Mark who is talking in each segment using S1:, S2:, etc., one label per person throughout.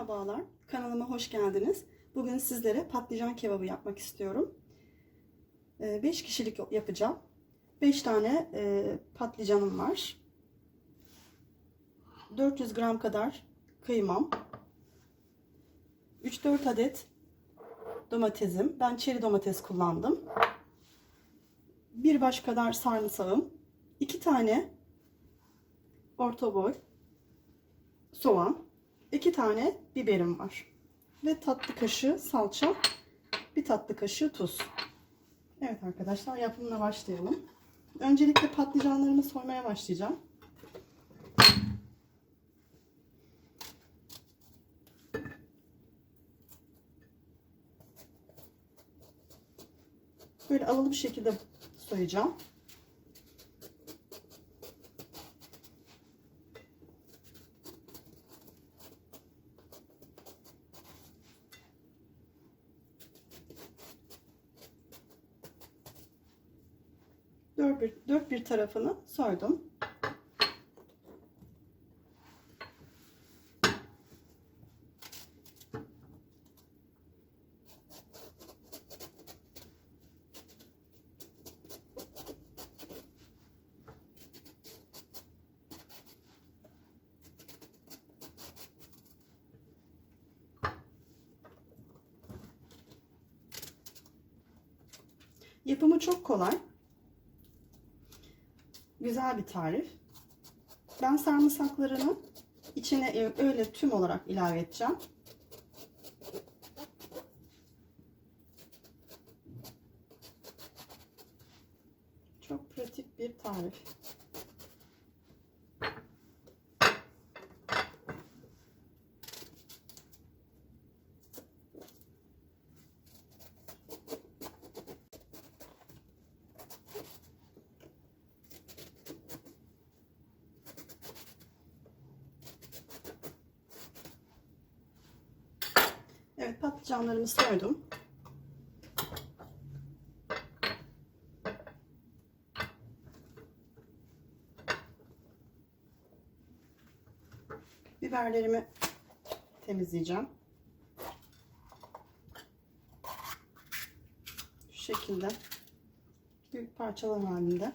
S1: Merhabalar, kanalıma hoş geldiniz. Bugün sizlere patlıcan kebabı yapmak istiyorum. 5 kişilik yapacağım. 5 tane e, patlıcanım var. 400 gram kadar kıymam. 3-4 adet domatesim. Ben çeri domates kullandım. Bir baş kadar sarımsağım. 2 tane orta boy soğan. 2 tane biberim var. Ve tatlı kaşığı salça. Bir tatlı kaşığı tuz. Evet arkadaşlar yapımına başlayalım. Öncelikle patlıcanlarımı soymaya başlayacağım. Böyle alalı bir şekilde soyacağım. Dört bir, dört bir tarafını soydum. Yapımı çok kolay. Güzel bir tarif. Ben sarımsaklarını içine öyle tüm olarak ilave edeceğim. Çok pratik bir tarif. Evet patlıcanlarımı soydum. Biberlerimi temizleyeceğim. Şu şekilde büyük parçalar halinde.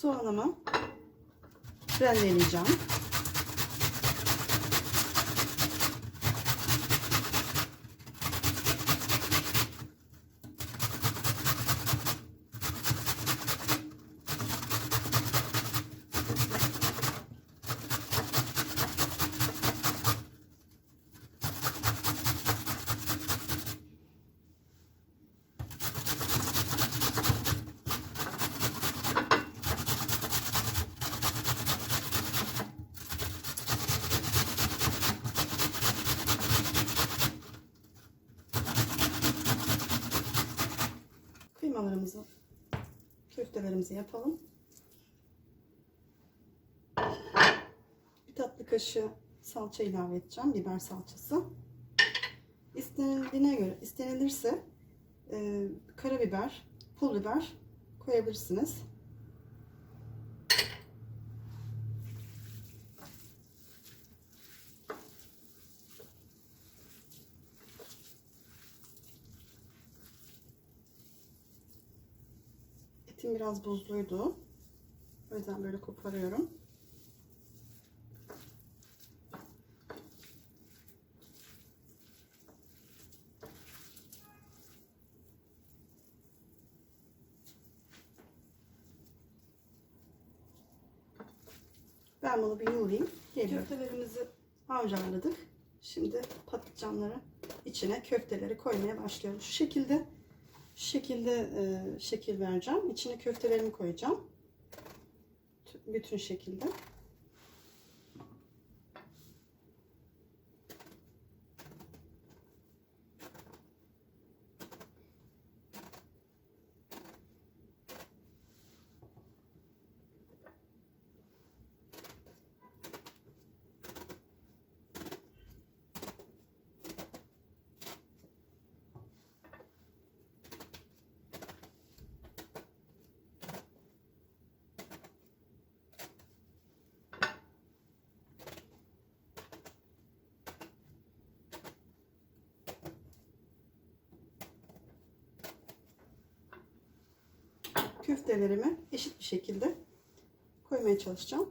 S1: Soğanımı rendeleyeceğim. Kıymalarımızı, köftelerimizi yapalım. Bir tatlı kaşığı salça ilave edeceğim. Biber salçası. İstenildiğine göre, istenilirse e, karabiber, pul biber koyabilirsiniz. Etim biraz buzluydu. O yüzden böyle koparıyorum. Ben bunu bir yulayım. Geliyorum. Köftelerimizi harcaladık. Şimdi patlıcanları içine köfteleri koymaya başlıyorum. Şu şekilde şu şekilde e, şekil vereceğim. İçine köftelerimi koyacağım. Bütün şekilde. Köftelerimi eşit bir şekilde koymaya çalışacağım.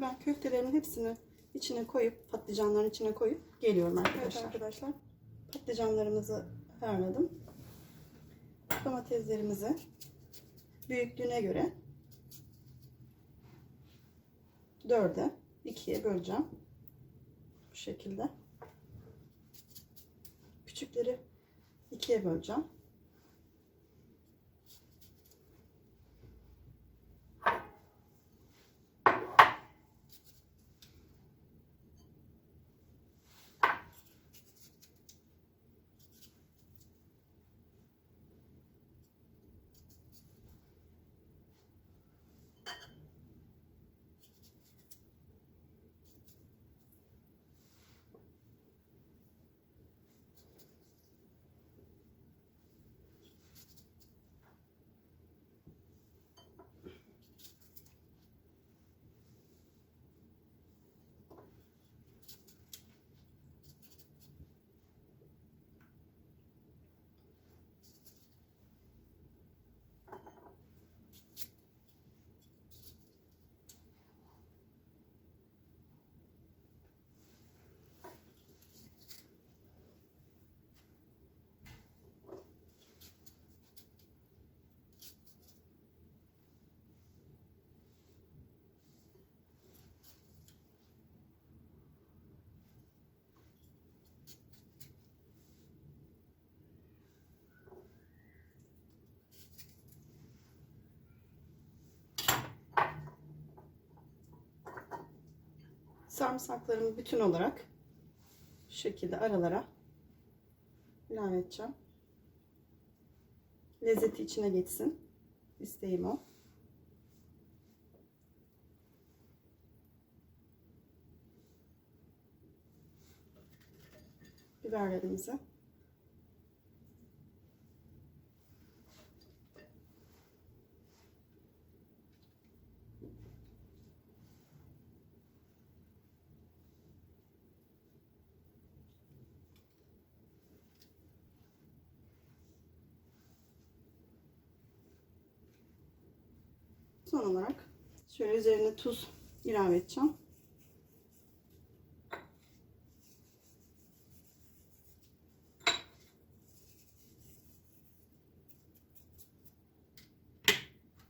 S1: Ben köftelerimin hepsini içine koyup patlıcanların içine koyup geliyorum arkadaşlar. Evet arkadaşlar patlıcanlarımızı ayarladım. Domateslerimizi büyüklüğüne göre dörde ikiye böleceğim. Bu şekilde. Küçükleri ikiye böleceğim. Sarımsaklarımı bütün olarak şu şekilde aralara ilave edeceğim. Lezzeti içine geçsin. İsteğim o. Biberlerimizi Son olarak şöyle üzerine tuz ilave edeceğim.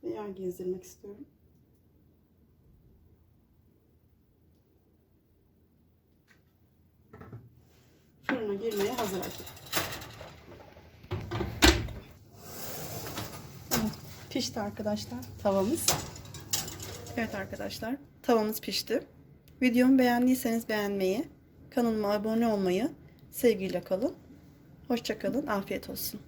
S1: Ve yağ gezdirmek istiyorum. Fırına girmeye hazır artık. Pişti arkadaşlar tavamız. Evet arkadaşlar tavamız pişti. Videomu beğendiyseniz beğenmeyi, kanalıma abone olmayı, sevgiyle kalın. Hoşçakalın, afiyet olsun.